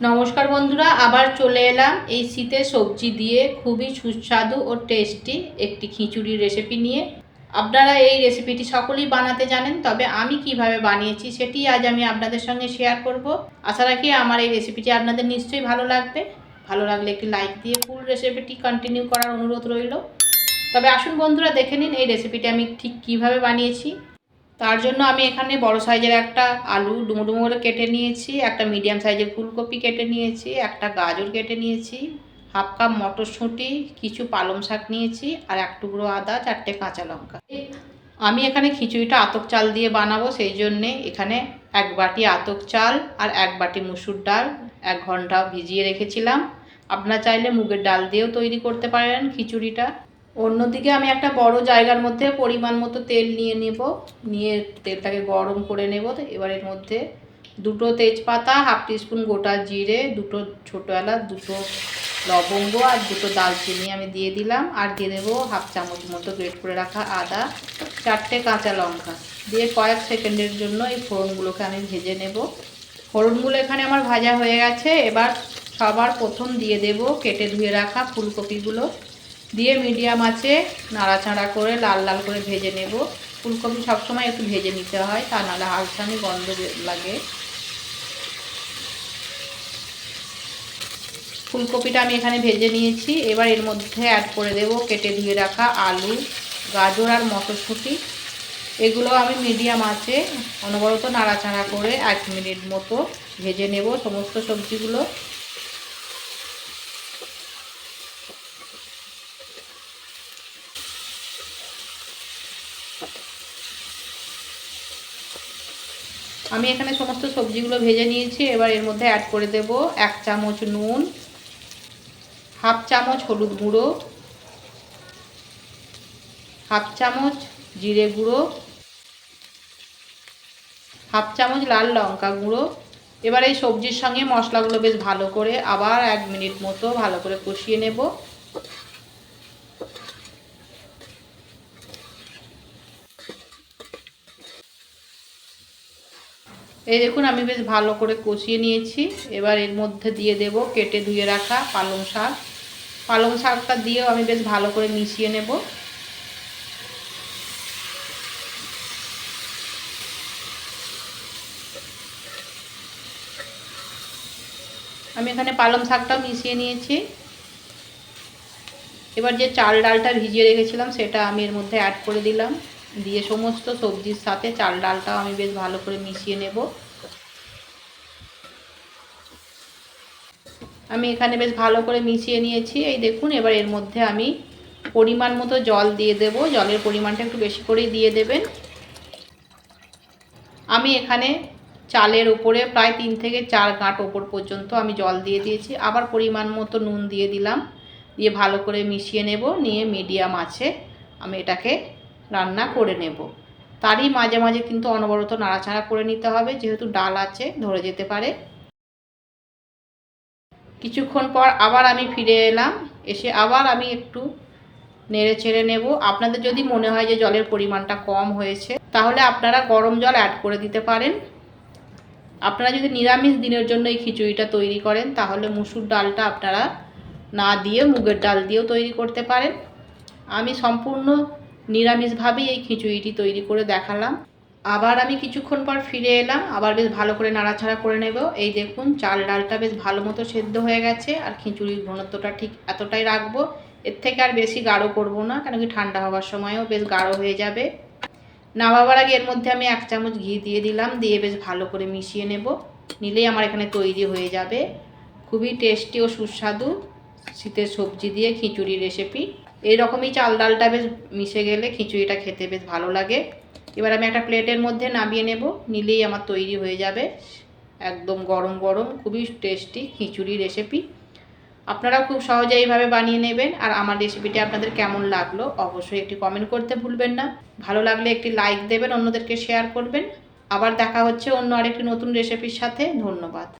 নমস্কার বন্ধুরা, আবার চলে এলাম এই শীতে সবজি দিয়ে খুবই সুস্বাদু ও টেস্টি একটি খিচুড়ির রেসিপি নিয়ে। আপনারা এই রেসিপিটি সকলেই বানাতে জানেন, তবে আমি কীভাবে বানিয়েছি সেটি আজ আমি আপনাদের সঙ্গে শেয়ার করব। আশা রাখি আমার এই রেসিপিটি আপনাদের নিশ্চয়ই ভালো লাগবে। ভালো লাগলে একটি লাইক দিয়ে ফুল রেসিপিটি কন্টিনিউ করার অনুরোধ রইল। তবে আসুন বন্ধুরা, দেখে নিন এই রেসিপিটি আমি ঠিক কীভাবে বানিয়েছি। তার জন্য আমি এখানে বড় সাইজের একটা আলু ডুমো ডুমো করে কেটে নিয়েছি, একটা মিডিয়াম সাইজের ফুলকপি কেটে নিয়েছি, একটা গাজর কেটে নিয়েছি, হাফ কাপ মটরশুঁটি, কিছু পালং শাক নিয়েছি আর এক টুকরো আদা, চারটে কাঁচা লঙ্কা। আমি এখানে খিচুড়িটা আতক চাল দিয়ে বানাবো, সেই জন্যে এখানে এক বাটি আতক চাল আর এক বাটি মুসুর ডাল, এক ঘণ্টা ভিজিয়ে রেখেছিলাম। আপনারা চাইলে মুগের ডাল দিয়েও তৈরি করতে পারেন খিচুড়িটা। অন্যদিকে আমি একটা বড় জায়গার মধ্যে পরিমাণ মতো তেল নিয়ে নেব। নিয়ে তেলটাকে গরম করে নেব। এবার এর মধ্যে দুটো তেজপাতা, হাফ টিস্পুন গোটা জিরে, দুটো ছোটো এলাচ, দুটো লবঙ্গ আর দুটো দালচিনি আমি দিয়ে দিলাম। আর দিয়ে দেবো হাফ চামচ মতো গ্রেট করে রাখা আদা, চারটে কাঁচা লঙ্কা। দিয়ে কয়েক সেকেন্ডের জন্য এই ফোড়নগুলোকে আমি ভেজে নেব। ফোড়নগুলো এখানে আমার ভাজা হয়ে গেছে। এবার সবার প্রথম দিয়ে দেব কেটে ধুয়ে রাখা ফুলকপিগুলো। দিয়ে মিডিয়াম আছে, নাড়াচাড়া করে লাল লাল করে ভেজে নেব। ফুলকপি সবসময় একটু ভেজে নিতে হয়, তা নাহলে হালসানি গন্ধ লাগে। ফুলকপিটা আমি এখানে ভেজে নিয়েছি। এবার এর মধ্যে অ্যাড করে দেব কেটে ধুয়ে রাখা আলু, গাজর আর মটরশুঁটি। এগুলো আমি মিডিয়াম আছে, অনবরত নাড়াচাড়া করে এক মিনিট মতো ভেজে নেব সমস্ত সবজিগুলো। আমি এখানে সমস্ত সবজিগুলো ভেজে নিয়েছি, এবার এর মধ্যে অ্যাড করে দেব এক চামচ নুন, হাফ চামচ হলুদ গুঁড়ো, হাফ চামচ জিরে গুঁড়ো, হাফ চামচ লাল লঙ্কা গুঁড়ো। এবার এই সবজির সঙ্গে মশলাগুলো বেশ ভালো করে আবার এক মিনিট মতো ভালো করে কষিয়ে নেব। এই দেখুন, আমি বেশ ভালো করে কষিয়ে নিয়েছি। এবার এর মধ্যে দিয়ে দেব কেটে ধুয়ে রাখা পালং শাক। পালং শাকটা দিয়েও আমি বেশ ভালো করে মিশিয়ে নেব। আমি এখানে পালং শাকটাও মিশিয়ে নিয়েছি। এবার যে চাল ডালটা ভিজিয়ে রেখেছিলাম, সেটা আমি এর মধ্যে অ্যাড করে দিলাম। দিয়ে সমস্ত সবজির সাথে চাল ডালটাও আমি বেশ ভালো করে মিশিয়ে নেব। আমি এখানে বেশ ভালো করে মিশিয়ে নিয়েছি। এই দেখুন, এবার এর মধ্যে আমি পরিমাণ মতো জল দিয়ে দেব। জলের পরিমাণটা একটু বেশি করেই দিয়ে দেবেন। আমি এখানে চালের উপরে প্রায় তিন থেকে চার গাঁট ওপর পর্যন্ত আমি জল দিয়ে দিয়েছি। আবার পরিমাণ মতো নুন দিয়ে দিলাম। দিয়ে ভালো করে মিশিয়ে নেব। নিয়ে মিডিয়াম আছে। আমি এটাকে রান্না করে নেব। তারই মাঝে মাঝে কিন্তু অনবরত নাড়াচাড়া করে নিতে হবে, যেহেতু ডাল আছে, ধরে যেতে পারে। কিছুক্ষণ পর আবার আমি ফিরে এলাম, এসে আবার আমি একটু নেড়ে ছেড়ে নেব। আপনাদের যদি মনে হয় যে জলের পরিমাণটা কম হয়েছে, তাহলে আপনারা গরম জল অ্যাড করে দিতে পারেন। আপনারা যদি নিরামিষ দিনের জন্য এই খিচুড়িটা তৈরি করেন, তাহলে মুসুর ডালটা আপনারা না দিয়ে, মুগের ডাল দিয়েও তৈরি করতে পারেন। আমি সম্পূর্ণ নিরামিষভাবেই এই খিচুড়িটি তৈরি করে দেখালাম। আবার আমি কিছুক্ষণ পর ফিরে এলাম, আবার বেশ ভালো করে নাড়াচাড়া করে নেব। এই দেখুন, চাল ডালটা বেশ ভালো মতো সেদ্ধ হয়ে গেছে, আর খিচুড়ির ঘনত্বটা ঠিক এতটাই রাখব। এর থেকে আর বেশি গাঢ় করব না, কেন কি ঠান্ডা হওয়ার সময়ও বেশ গাঢ় হয়ে যাবে। নামাবার আগে এর মধ্যে আমি এক চামচ ঘি দিয়ে দিলাম, দিয়ে বেশ ভালো করে মিশিয়ে নেব। নিলেই আমার এখানে তৈরি হয়ে যাবে। খুবই টেস্টি ও সুস্বাদু শীতের সবজি দিয়ে খিচুড়ি রেসিপি। এইরকমই চাল ডালটা বেশ মিশে গেলে খিচুড়িটা খেতে বেশ ভালো লাগে। এবার আমি একটা প্লেটের মধ্যে নামিয়ে নেব, নিলেই আমার তৈরি হয়ে যাবে। একদম গরম গরম, খুবই টেস্টি খিচুড়ি রেসিপি আপনারাও খুব সহজে এইভাবে বানিয়ে নেবেন। আর আমার রেসিপিটি আপনাদের কেমন লাগল অবশ্যই একটি কমেন্ট করতে ভুলবেন না। ভালো লাগলে একটি লাইক দেবেন, অন্যদেরকে শেয়ার করবেন। আবার দেখা হচ্ছে অন্য আরেকটি নতুন রেসিপির সাথে। ধন্যবাদ।